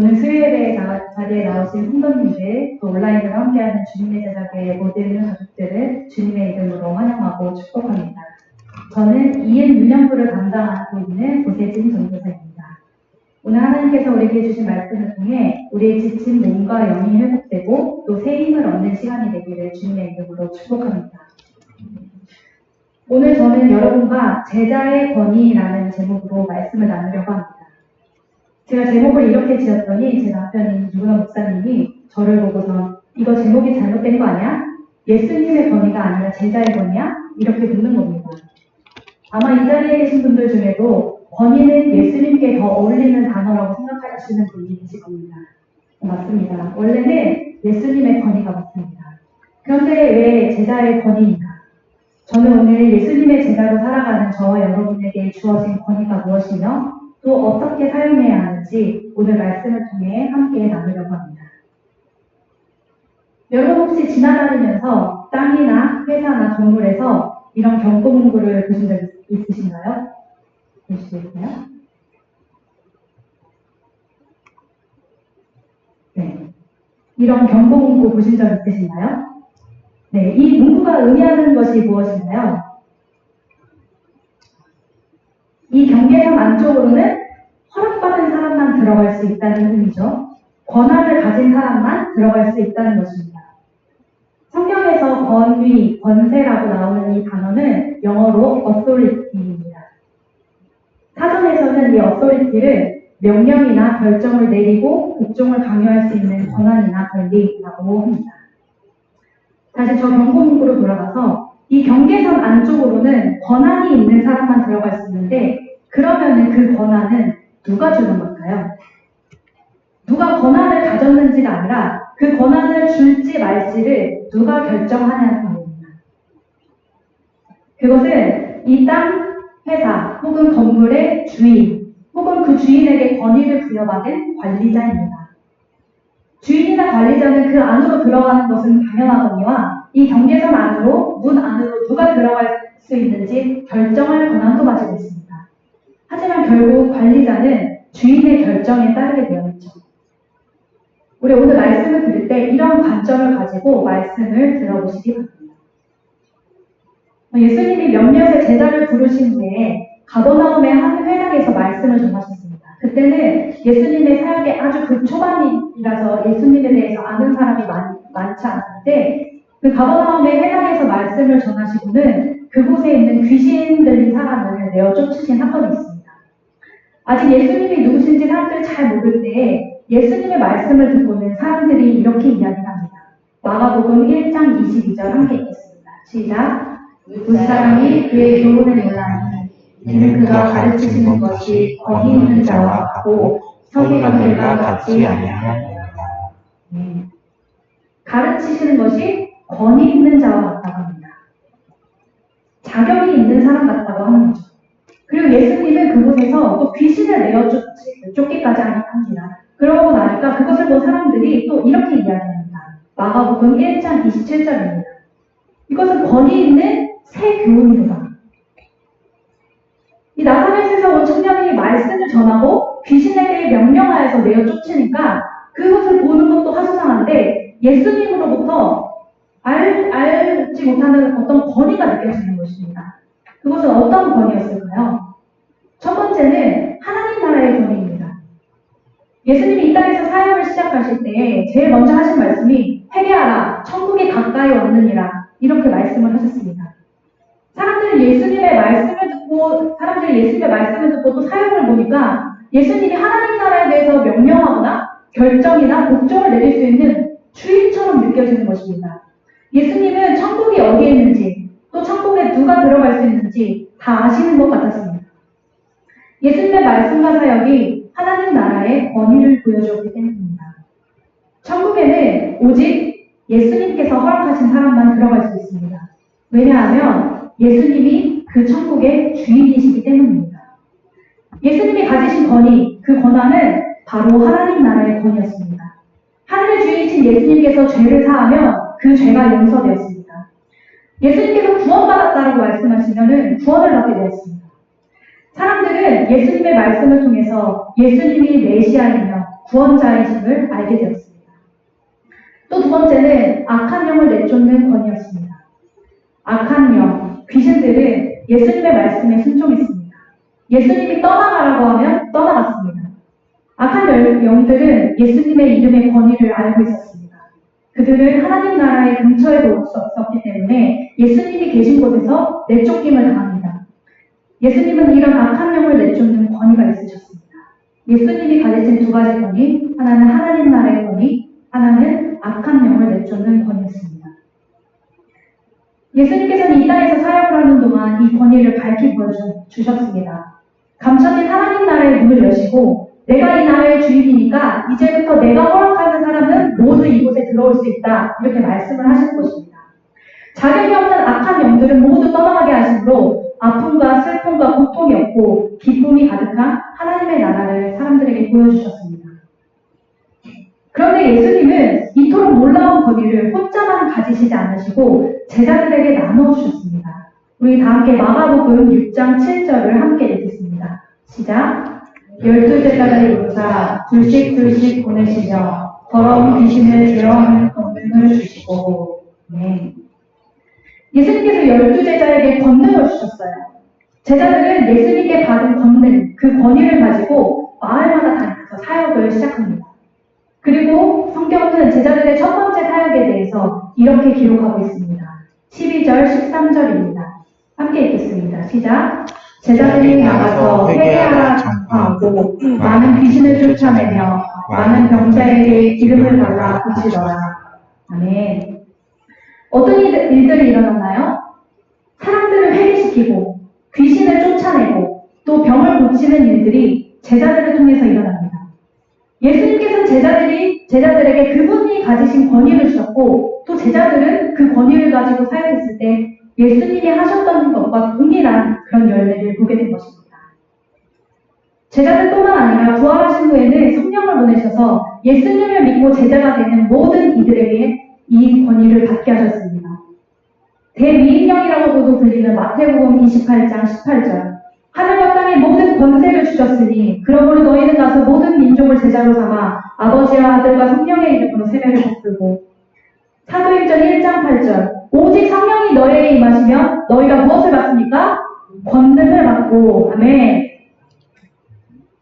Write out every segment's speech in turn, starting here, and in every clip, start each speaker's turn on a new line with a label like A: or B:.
A: 오늘 수요일에 나- 자리에 나오신 성도님들, 또 온라인으로 함께하는 주님의 제자교회 모든 가족들을 주님의 이름으로 환영하고 축복합니다. 저는 이엔 유년부를 담당하고 있는 고세진 전도사입니다. 오늘 하나님께서 우리에게 주신 말씀을 통해 우리의 지친 몸과 영이 회복되고 또 새 힘을 얻는 시간이 되기를 주님의 이름으로 축복합니다. 오늘 저는 여러분과 제자의 권위라는 제목으로 말씀을 나누려고 합니다. 제가 제목을 이렇게 지었더니 제 남편인 유근호 목사님이 저를 보고서 이거 제목이 잘못된 거 아니야? 예수님의 권위가 아니라 제자의 권위야? 이렇게 묻는 겁니다. 아마 이 자리에 계신 분들 중에도 권위는 예수님께 더 어울리는 단어라고 생각하시는 분이 계실 겁니다. 어, 맞습니다. 원래는 예수님의 권위가 맞습니다. 그런데 왜 제자의 권위인가? 저는 오늘 예수님의 제자로 살아가는 저와 여러분에게 주어진 권위가 무엇이며 또 어떻게 사용해야 하는지 오늘 말씀을 통해 함께 나누려고 합니다. 여러분 혹시 지나다니면서 땅이나 회사나 건물에서 이런 경고 문구를 보신 적 있- 있으신가요? 보시겠어요? 네. 이런 경고 문구 보신 적 있으신가요? 네. 이 문구가 의미하는 것이 무엇인가요? 이 경계선 안쪽으로는 허락받은 사람만 들어갈 수 있다는 의미죠. 권한을 가진 사람만 들어갈 수 있다는 것입니다. 성경에서 권위, 권세라고 나오는 이 단어는 영어로 authority입니다. 사전에서는 이 authority를 명령이나 결정을 내리고 복종을 강요할 수 있는 권한이나 권리라고 합니다. 다시 저 경고 문구로 돌아가서 이 경계선 안쪽으로는 권한이 있는 사람만 들어갈 수 있는데 그러면은 그 권한은 누가 주는 걸까요? 누가 권한을 가졌는지가 아니라 그 권한을 줄지 말지를 누가 결정하냐는 말입니다. 그것은 이 땅, 회사 혹은 건물의 주인 혹은 그 주인에게 권위를 부여받은 관리자입니다. 주인이나 관리자는 그 안으로 들어가는 것은 당연하거니와 이 경계선 안으로 문 안으로 누가 들어갈 수 있는지 결정할 권한도 가지고 있습니다. 하지만 결국 관리자는 주인의 결정에 따르게 되어 있죠. 우리 오늘 말씀을 들을 때 이런 관점을 가지고 말씀을 들어보시기 바랍니다. 예수님이 몇몇의 제자를 부르신 후에 가버나움의 한 회당에서 말씀을 전하셨습니다. 그때는 예수님의 사역의 아주 그 초반이라서 예수님에 대해서 아는 사람이 많, 많지 않았는데 그 가버나움의 회당에서 말씀을 전하시고는 그곳에 있는 귀신 들린 사람을 내어 쫓으신 사건이 있습니다. 아직 예수님이 누구신지 사람들이 잘 모를 때 예수님의 말씀을 듣고는 사람들이 이렇게 이야기합니다. 마가복음 1장 22절 함께 읽겠습니다. 시작. 두 사람이 그의 교훈을 몰라니 이는 그가 가르치시는 것이 거기 있는 자와 같고 서기관들과 같지 아니하니라. 네. 가르치시는 것이 권위 있는 자와 같다고 합니다. 자격이 있는 사람 같다고 하는 거죠. 그리고 예수님은 그곳에서 또 귀신을 내어 쫓- 쫓기까지 합니다. 그러고 나니까 그것을 본 사람들이 또 이렇게 이야기합니다. 마가복음 1장 27절입니다. 이것은 권위 있는 새 교훈이다. 이 나사렛에서 온 청년이 말씀을 전하고 귀신에게 명령하여서 내어 쫓으니까 그것을 보는 것도 하소상한데 예수님으로부터 알, 알지 못하는 어떤 권위가 느껴지는 것입니다. 그것은 어떤 권위였을까요? 첫 번째는 하나님 나라의 권위입니다. 예수님이 이 땅에서 사역을 시작하실 때 제일 먼저 하신 말씀이 회개하라 천국이 가까이 왔느니라 이렇게 말씀을 하셨습니다. 사람들은 예수님의 말씀을 듣고 사람들이 예수님의 말씀을 듣고 또 사역을 보니까 예수님이 하나님 나라에 대해서 명령하거나 결정이나 복종을 내릴 수 있는 주인처럼 느껴지는 것입니다. 예수님은 천국이 어디에 있는지 또 천국에 누가 들어갈 수 있는지 다 아시는 것 같았습니다. 예수님의 말씀과 사역이 하나님 나라의 권위를 보여주었기 때문입니다. 천국에는 오직 예수님께서 허락하신 사람만 들어갈 수 있습니다. 왜냐하면 예수님이 그 천국의 주인이시기 때문입니다. 예수님이 가지신 권위, 그 권한은 바로 하나님 나라의 권위였습니다. 하늘의 주인이신 예수님께서 죄를 사하면 그 죄가 용서되었습니다. 예수님께서 구원받았다라고 말씀하시면 구원을 받게 되었습니다. 사람들은 예수님의 말씀을 통해서 예수님이 메시아이며 구원자이심을 알게 되었습니다. 또 두 번째는 악한 영을 내쫓는 권위였습니다. 악한 영, 귀신들은 예수님의 말씀에 순종했습니다. 예수님이 떠나가라고 하면 떠나갔습니다. 악한 열- 영들은 예수님의 이름의 권위를 알고 있었습니다. 그들은 하나님 나라의 근처에도 없었기 때문에 예수님이 계신 곳에서 내쫓김을 당합니다. 예수님은 이런 악한 영을 내쫓는 권위가 있으셨습니다. 예수님이 가지신 두 가지 권위, 하나는 하나님 나라의 권위, 하나는 악한 영을 내쫓는 권위였습니다. 예수님께서는 이 땅에서 사역을 하는 동안 이 권위를 밝히 보여주셨습니다. 감춰진 하나님 나라의 문을 여시고 내가 이 나라의 주인이니까 이제부터 내가 허락하는 사람은 모두 이곳에 들어올 수 있다. 이렇게 말씀을 하신 것입니다. 자격이 없는 악한 영들은 모두 떠나가게 하심으로 아픔과 슬픔과 고통이 없고 기쁨이 가득한 하나님의 나라를 사람들에게 보여주셨습니다. 그런데 예수님은 이토록 놀라운 권위를 혼자만 가지시지 않으시고 제자들에게 나누어 주셨습니다. 우리 다 함께 마가복음 6장 7절을 함께 읽겠습니다. 시작. 열두 제자를 이루사 둘씩 둘씩 보내시며 더러운 귀신을 제어하는 권능을 주시고 네. 예수님께서 열두 제자에게 권능을 주셨어요. 제자들은 예수님께 받은 권능, 그 권위를 가지고 마을마다 다니면서 사역을 시작합니다. 그리고 성경은 제자들의 첫 번째 사역에 대해서 이렇게 기록하고 있습니다. 12절, 13절입니다. 함께 읽겠습니다. 시작. 제자들이 나가서 회개하라 하고 많은 귀신을 쫓아내며 많은 병자에게 기름을 발라 고치더라. 아멘. 어떤 일- 일들이 일어났나요? 사람들을 회개시키고 귀신을 쫓아내고 또 병을 고치는 일들이 제자들을 통해서 일어납니다. 예수님께서는 제자들이 제자들에게 그분이 가지신 권위를 주셨고 또 제자들은 그 권위를 가지고 사역했을 때 예수님이 하셨던 것과 동일한 그런 열매를 보게 된 것입니다. 제자들뿐만 아니라 부활하신 후에는 성령을 보내셔서 예수님을 믿고 제자가 되는 모든 이들에게 이 권위를 받게 하셨습니다. 대미인령이라고도 불리는 마태복음 28장 18절. 하늘과 땅의 모든 권세를 주셨으니 그러므로 너희는 가서 모든 민족을 제자로 삼아 아버지와 아들과 성령의 이름으로 세례를 베풀고. 사도행전 1장 8절. 오직 성령이 너에게 임하시면 너희가 무엇을 받습니까? 권능을 받고. 아멘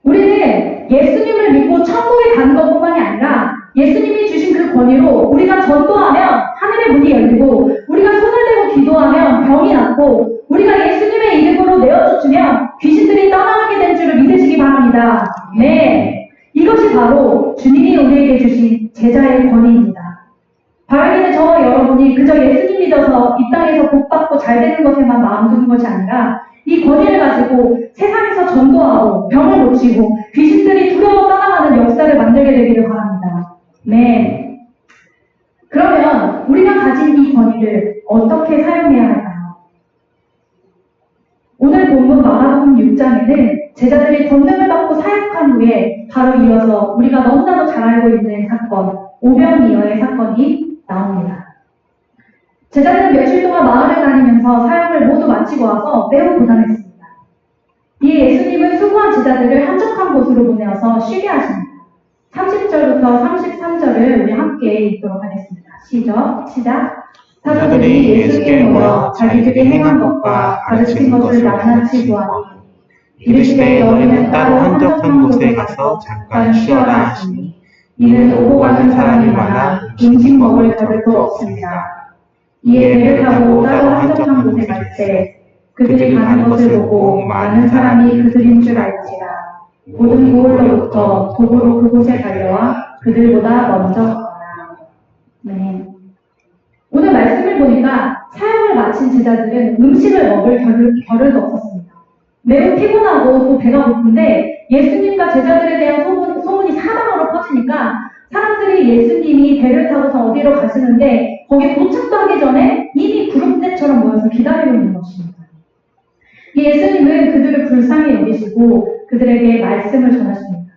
A: 우리는 예수님을 믿고 천국에 가는 것뿐만이 아니라 예수님이 주신 그 권위로 우리가 전도하면 하늘의 문이 열리고 우리가 손을 대고 기도하면 병이 낫고 우리가 예수님의 이름으로 내어쫓으면 귀신들이 떠나가게 된 줄을 믿으시기 바랍니다. 네. 이것이 바로 주님이 우리에게 주신 제자의 권위입니다. 바라기는 저와 여러분이 그저 예수님 믿어서 이 땅에서 복받고 잘 되는 것에만 마음 두는 것이 아니라 이 권위를 가지고 세상에 서 전도하고 병을 고치고 귀신들이 두려워 떠나가는 역사를 만들게 되기를 바랍니다. 네. 그러면 우리가 가진 이 권위를 어떻게 사용해야 할까요? 오늘 본문 마가복음 6장에는 제자들이 권능을 받고 사역한 후에 바로 이어서 우리가 너무나도 잘 알고 있는 사건, 오병이어의 사건이 나옵니다. 제자들은 며칠 동안 마을을 다니면서 사역을 모두 마치고 와서 매우 고단했습니다. 이에 예수님은 수고한 제자들을 한적한 곳으로 보내어서 쉬게 하십니다. 30절부터 33절을 우리 함께 읽도록 하겠습니다. 시작, 시작.
B: 사도들이 예수께 모여 자기들이 행한 것과 가르친 것을 낱낱이 보아니 이르시되 너희는 따로 한적한 곳에 가서 잠깐 쉬어라 하시니 이는 오고 가는 사람이 많아 음식 먹을 겨를도 없습니다.
A: 이에 배를 타고 따로 한적한 곳에 갈때 그들이 가는 것을 보고 많은 사람이 그들인 줄 알지라 모든 고을로부터 도보로 그곳에 달려와 그들보다 먼저 걷더라. 네. 오늘 말씀을 보니까 사역을 마친 제자들은 음식을 먹을 겨를, 겨를도 없었습니다. 매우 피곤하고 또 배가 고픈데 예수님과 제자들에 대한 소문, 소문이 사방으로 퍼지니까 사람들이 예수님이 배를 타고서 어디로 가시는데 거기 도착도 하기 전에 이미 구름대처럼 모여서 기다리고 있는 것입니다. 이 예수님은 그들을 불쌍히 여기시고 그들에게 말씀을 전하십니다.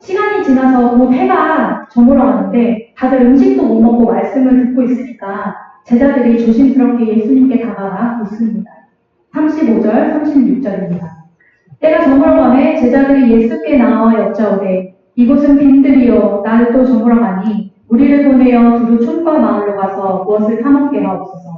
A: 시간이 지나서 곧 해가 저물어 가는데 다들 음식도 못 먹고 말씀을 듣고 있으니까 제자들이 조심스럽게 예수님께 다가가 묻습니다. 35절, 36절입니다. 때가 저물어가매 제자들이 예수께 나와 여짜오되 이곳은 빈들이요 나를 또 저물어가니 우리를 보내어 두루 촌과 마을로 가서 무엇을 사먹게 하옵소서.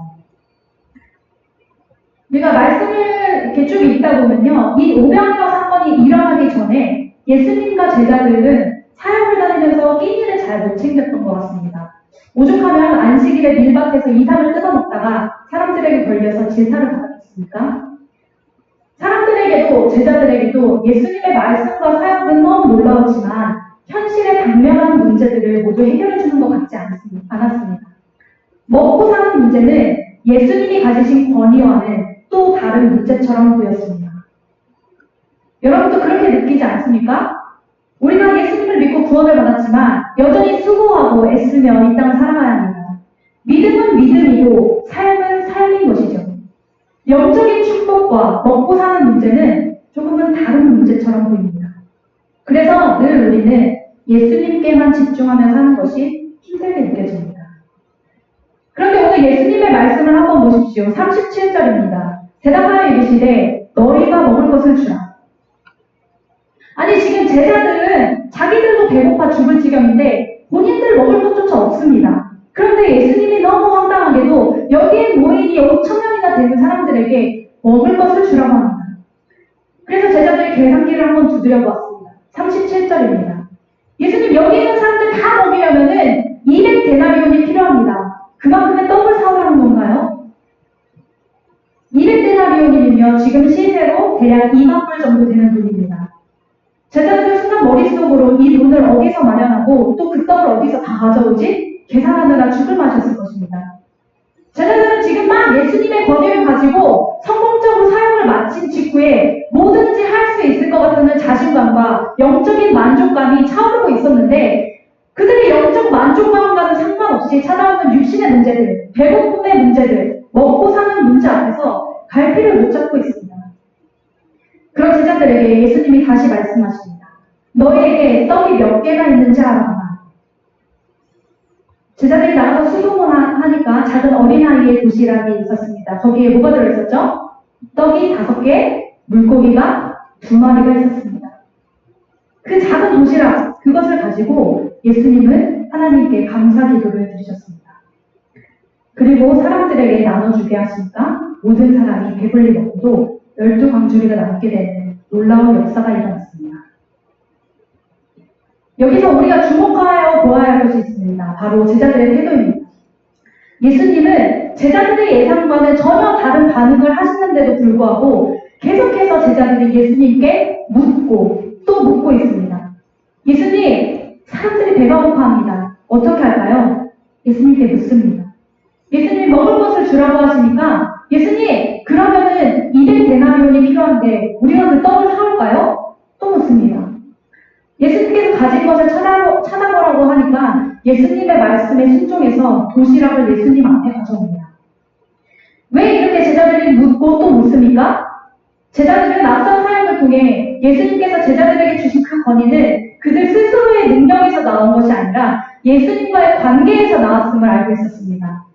A: 우리가 말씀을 이렇게 쭉 읽다 보면요. 이 오병이어 사건이 일어나기 전에 예수님과 제자들은 사역을 다니면서 끼니를 잘 못 챙겼던 것 같습니다. 오죽하면 안식일에 밀밭에서 이삭을 뜯어먹다가 사람들에게 걸려서 질타를 받았습니까? 사람들에게도 제자들에게도 예수님의 말씀과 사역은 너무 놀라웠지만 현실의 당면한 문제들을 모두 해결해 주는 것 같지 않았습니다. 먹고 사는 문제는 예수님이 가지신 권위와는 또 다른 문제처럼 보였습니다. 여러분도 그렇게 느끼지 않습니까? 우리가 예수님을 믿고 구원을 받았지만 여전히 수고하고 애쓰며 이 땅을 살아가야 합니다. 믿음은 믿음이고 삶은 삶인 것이죠. 영적인 축복과 먹고 사는 문제는 조금은 다른 문제처럼 보입니다. 그래서 늘 우리는 예수님께만 집중하며 사는 것이 힘들게 느껴집니다. 그런데 오늘 예수님의 말씀을 한번 보십시오. 37절입니다. 대답하여 이르시되 너희가 먹을 것을 주라. 아니 지금 제자들은 자기들도 배고파 죽을 지경인데 본인들 먹을 것조차 없습니다. 그런데 예수님이 너무 황당하게도 여기에 모인 이 5천 명이나 되는 사람들에게 먹을 것을 주라고 합니다. 그래서 제자들이 계산기를 한번 두드려 보았습니다. 37절입니다. 예수님 여기 있는 사람들 다 먹이려면은 200 데나리온이 필요합니다. 그만큼의 떡을 사오라는 건가요? 200데나리온이면요 지금 시세로 대략 2만 불 정도 되는 돈입니다. 제자들 순간 머릿속으로 이 돈을 어디서 마련하고 또 그 떡을 어디서 다 가져오지? 계산하느라 죽을 맛이었을 것입니다. 제자들은 지금 막 예수님의 권위를 가지고 성공적으로 사역을 마친 직후에 뭐든지 할 수 있을 것 같다는 자신감과 영적인 만족감이 차오르고 있었는데 그들의 영적 만족감과는 상관없이 찾아오는 육신의 문제들, 배고픔의 문제들, 먹고 사는 문제 앞에서 갈피를 못 잡고 있습니다. 그런 제자들에게 예수님이 다시 말씀하십니다. 너희에게 떡이 몇 개나 있는지 알아봐. 제자들이 나가서 수동을 하- 하니까 작은 어린아이의 도시락이 있었습니다. 거기에 뭐가 들어있었죠? 떡이 다섯 개, 물고기가 두 마리가 있었습니다. 그 작은 도시락, 그것을 가지고 예수님은 하나님께 감사 기도를 드리셨습니다. 그리고 사람들에게 나눠주게 하시니까 모든 사람이 배불리 먹고도 열두 광주리가 남게 되는 놀라운 역사가 일어났습니다. 여기서 우리가 주목하여 보아야 할 것이 있습니다. 바로 제자들의 태도입니다. 예수님은 제자들의 예상과는 전혀 다른 반응을 하시는데도 불구하고 계속해서 제자들이 예수님께 묻고 또 묻고 있습니다. 예수님, 사람들이 배가 고파합니다. 어떻게 할까요? 예수님께 묻습니다. 주라고 하시니까 예수님 그러면은 200데나리온이 필요한데 우리가 그 떡을 사올까요? 또 묻습니다. 예수님께서 가진 것을 찾아, 찾아보라고 하니까 예수님의 말씀에 순종해서 도시락을 예수님 앞에 가져옵니다. 왜 이렇게 제자들이 묻고 또 묻습니까? 제자들은 앞선 사역을 통해 예수님께서 제자들에게 주신 그 권위는 그들 스스로의 능력에서 나온 것이 아니라 예수님과의 관계에서 나왔음을 알고 있었습니다.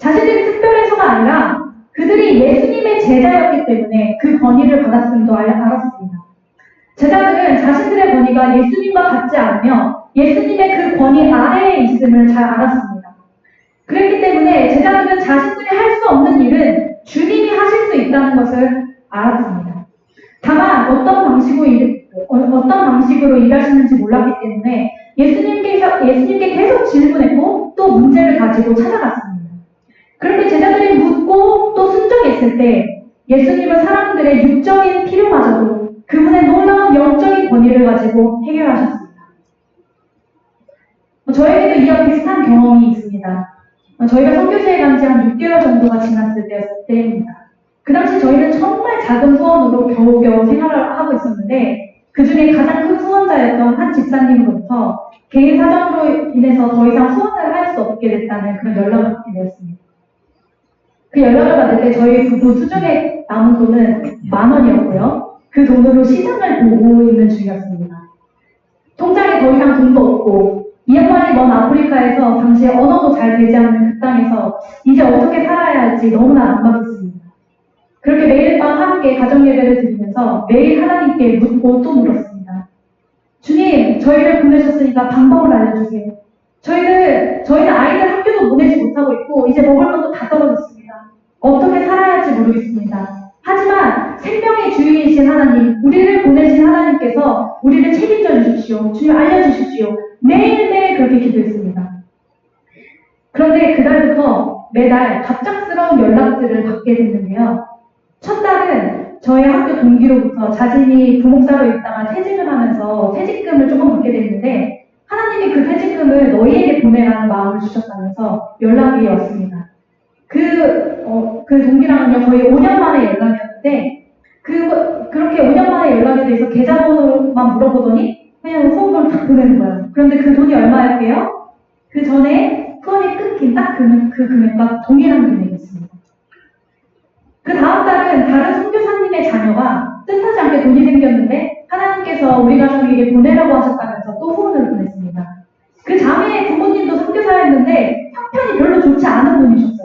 A: 자신들이 특별해서가 아니라 그들이 예수님의 제자였기 때문에 그 권위를 받았음도 알- 알았습니다. 제자들은 자신들의 권위가 예수님과 같지 않으며 예수님의 그 권위 아래에 있음을 잘 알았습니다. 그렇기 때문에 제자들은 자신들이 할 수 없는 일은 주님이 하실 수 있다는 것을 알았습니다. 다만 어떤 방식으로 일, 어, 어떤 방식으로 일하시는지 몰랐기 때문에 예수님께서 예수님께 계속 질문했고 또 문제를 가지고 찾아갔습니다. 그렇게 제자들이 묻고 또 순종했을 때 예수님은 사람들의 육적인 필요마저도 그분의 놀라운 영적인 권위를 가지고 해결하셨습니다. 어, 저에게도 이와 비슷한 경험이 있습니다. 어, 저희가 선교지에 간 지 한 6개월 정도가 지났을 때- 때입니다. 그 당시 저희는 정말 작은 후원으로 겨우겨우 생활을 하고 있었는데 그 중에 가장 큰 후원자였던 한 집사님으로부터 개인 사정으로 인해서 더 이상 후원을 할 수 없게 됐다는 그런 연락을 받게 되었습니다. 그 연락을 받을 때 저희 부부 수중에 남은 돈은 만 원이었고요. 그 돈으로 시장을 보고 있는 중이었습니다. 통장에 더 이상 돈도 없고 이 양반이 먼 아프리카에서 당시에 언어도 잘 되지 않는 그 땅에서 이제 어떻게 살아야 할지 너무나 난감했습니다. 그렇게 매일 밤 함께 가정 예배를 드리면서 매일 하나님께 묻고 또 물었습니다. 주님, 저희를 보내셨으니까 방법을 알려주세요. 저희는, 저희는 아이들 학교도 보내지 못하고 있고, 이제 먹을 것도 다 떨어졌습니다. 모르겠습니다. 하지만 생명의 주인이신 하나님, 우리를 보내신 하나님께서 우리를 책임져 주십시오. 주님 알려주십시오. 매일매일 그렇게 기도했습니다. 그런데 그달부터 매달 갑작스러운 연락들을 받게 됐는데요. 첫 달은 저희 학교 동기로부터 자신이 부목사로 있다가 퇴직을 하면서 퇴직금을 조금 받게 됐는데 하나님이 그 퇴직금을 너희에게 보내라는 마음을 주셨다면서 연락이 왔습니다. 그, 어, 그 동기랑은요, 거의 5년 만에 연락이었는데, 그, 그렇게 5년 만에 연락에 대해서 계좌번호만 물어보더니, 그냥 후원금을 딱 보내는 거예요. 그런데 그 돈이 얼마였게요? 그 전에 후원이 끊긴 딱 그, 그 금액과 동일한 금액이었습니다. 그 다음 달은 다른 선교사님의 자녀가 뜻하지 않게 돈이 생겼는데 하나님께서 우리 가족에게 보내라고 하셨다면서 또 후원을 보냈습니다. 그 자매의 부모님도 선교사였는데 형편이 별로 좋지 않은 분이셨어요.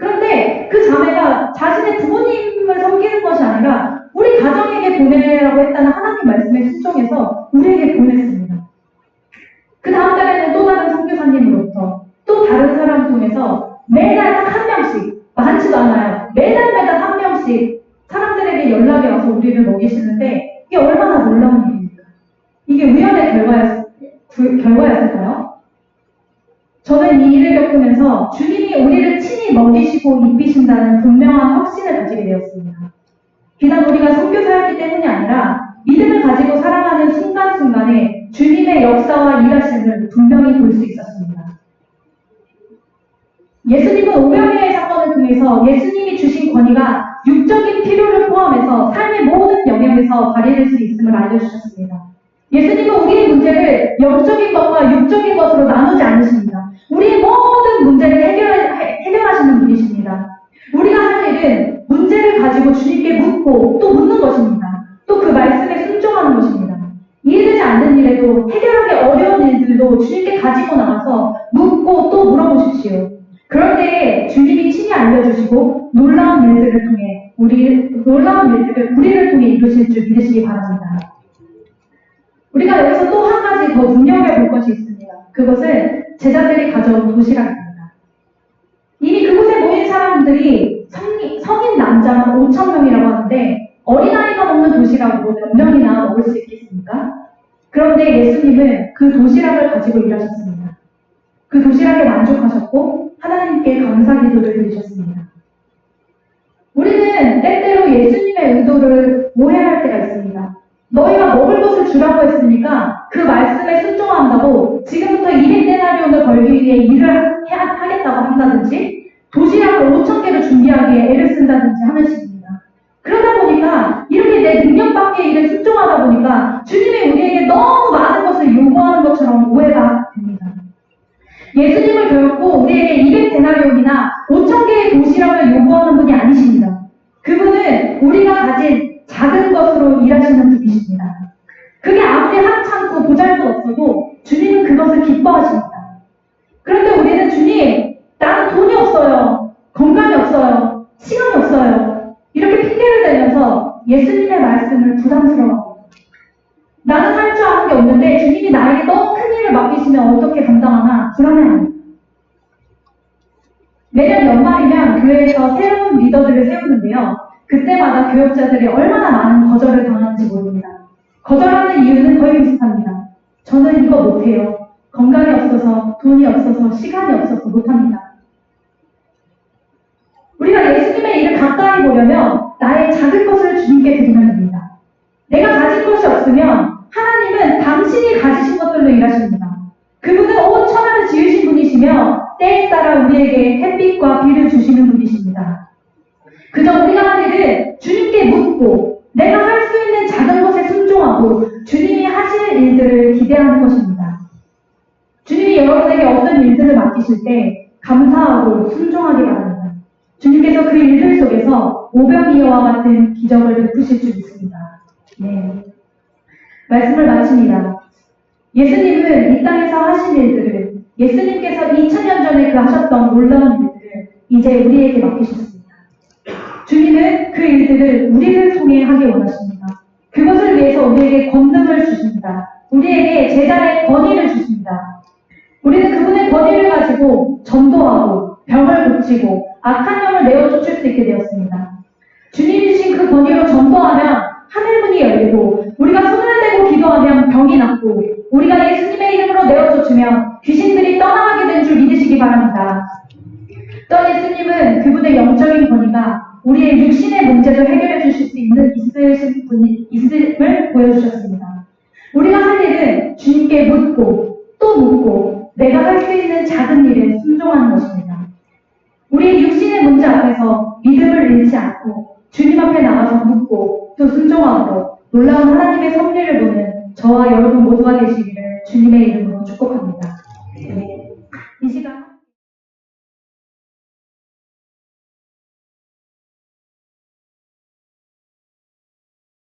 A: 그런데 그 자매가 자신의 부모님을 섬기는 것이 아니라 우리 가정에게 보내라고 했다는 하나님 말씀에 순종해서 우리에게 보냈습니다. 그 다음 달에는 또 다른 선교사님으로부터 또 다른 사람 통해서 매달 딱 한 명씩 많지도 않아요. 매달 매달 한 명씩 사람들에게 연락이 와서 우리를 먹이시는데 이게 얼마나 놀라운 일입니까? 이게 우연의 결과였, 그, 결과였을까요? 저는 이 일을 겪으면서 주님이 우리를 친히 먹이시고 입히신다는 분명한 확신을 가지게 되었습니다. 비단 우리가 선교사였기 때문이 아니라 믿음을 가지고 살아가는 순간순간에 주님의 역사와 일하심을 분명히 볼 수 있었습니다. 예수님은 오병이의 사건을 통해서 예수님이 주신 권위가 육적인 필요를 포함해서 삶의 모든 영역에서 발휘될 수 있음을 알려주셨습니다. 예수님은 우리의 문제를 영적인 것과 육적인 것으로 나누지 않으십니다. 놀라운 일들을 우리를 통해 이루실 줄 믿으시기 바랍니다. 우리가 여기서 또 한 가지 더 눈여겨볼 것이 있습니다. 그것은 제자들이 가져온 도시락입니다. 이미 그곳에 모인 사람들이 성인, 성인 남자만 5천 명이라고 하는데 어린아이가 먹는 도시락으로 몇 명이나 먹을 수 있겠습니까? 그런데 예수님은 그 도시락을 가지고 일하셨습니다. 그 도시락에 만족하셨고 하나님께 감사 기도를 드리셨습니다. 우리는 때때로 예수님의 의도를 오해할 때가 있습니다. 너희가 먹을 것을 주라고 했으니까 그 말씀에 순종한다고 지금부터 200데나리온을 벌기 위해 일을 해, 하겠다고 한다든지 도시락을 5천 개를 준비하기 위해 애를 쓴다든지 하는 식입니다. 그러다 보니까 이렇게 내 능력 밖의 일에 순종하다 보니까 주님이 우리에게 너무 많은 것을 요구하는 것처럼 오해가 됩니다. 예수님을 결코 우리에게 200데나리온이나 5천 개의 도시락을 요구하는 분이 아니십니다. 그분은 우리가 가진 작은 것으로 일하시는 분이십니다. 그게 아무리 하찮고 보잘것 없어도 주님은 그것을 기뻐하십니다. 그런데 우리는 주님, 나는 돈이 없어요. 건강이 없어요. 시간이 없어요. 이렇게 핑계를 대면서 예수님의 말씀을 부담스러워합니다. 나는 할 줄 아는 게 없는데 주님이 나에게 너무 큰 일을 맡기시면 어떻게 감당하나 불안해합니다. 내년 연말이면 교회에서 새로운 리더들을 세우는데요. 그때마다 교역자들이 얼마나 많은 거절을 당하는지 모릅니다. 거절하는 이유는 거의 비슷합니다. 저는 이거 못해요. 건강이 없어서, 돈이 없어서, 시간이 없어서 못합니다. 우리가 예수님의 일을 가까이 보려면 나의 작은 것을 주님께 드리면 됩니다. 내가 가진 것이 없으면 하나님은 당신이 가지신 것들로 일하십니다. 그분은 온 천하를 지으신 분이시며 때에 따라 우리에게 햇빛과 비를 주시는 분이십니다. 그저 우리가 할 일은 주님께 묻고 내가 할 수 있는 작은 것에 순종하고 주님이 하실 일들을 기대하는 것입니다. 주님이 여러분에게 어떤 일들을 맡기실 때 감사하고 순종하기 바랍니다. 주님께서 그 일들 속에서 오병이어와 같은 기적을 베푸실 줄 믿습니다. 네. 말씀을 마칩니다. 예수님은 이 땅에서 하신 일들을 예수님께서 2000년 전에 그 하셨던 놀라운 일들을 이제 우리에게 맡기셨습니다. 주님은 그 일들을 우리를 통해 하기 원하십니다. 그것을 위해서 우리에게 권능을 주십니다. 우리에게 제자의 권위를 주십니다. 우리는 그분의 권위를 가지고 전도하고 병을 고치고 악한 영을 내어 쫓을 수 있게 되었습니다. 주님이 주신 그 권위로 전도하면 하늘문이 열리고 우리가 손을 대고 기도하면 병이 낫고 우리가 예수님의 이름으로 내어 쫓으면 귀신들이 떠나가게 된 줄 믿으시기 바랍니다. 또 그분의 영적인 권위가 우리의 육신의 문제도 해결해 주실 수 있는 있으신 분이 있음을 보여주셨습니다. 우리가 할 일은 주님께 묻고 또 묻고 내가 할 수 있는 작은 일에 순종하는 것입니다. 우리의 육신의 문제 앞에서 믿음을 잃지 않고 주님 앞에 나가서 묻고 또 순종하고 놀라운 하나님의 섭리를 보는 저와 여러분 모두가 되시기를 주님의 이름으로 축복합니다. 네. 이 시간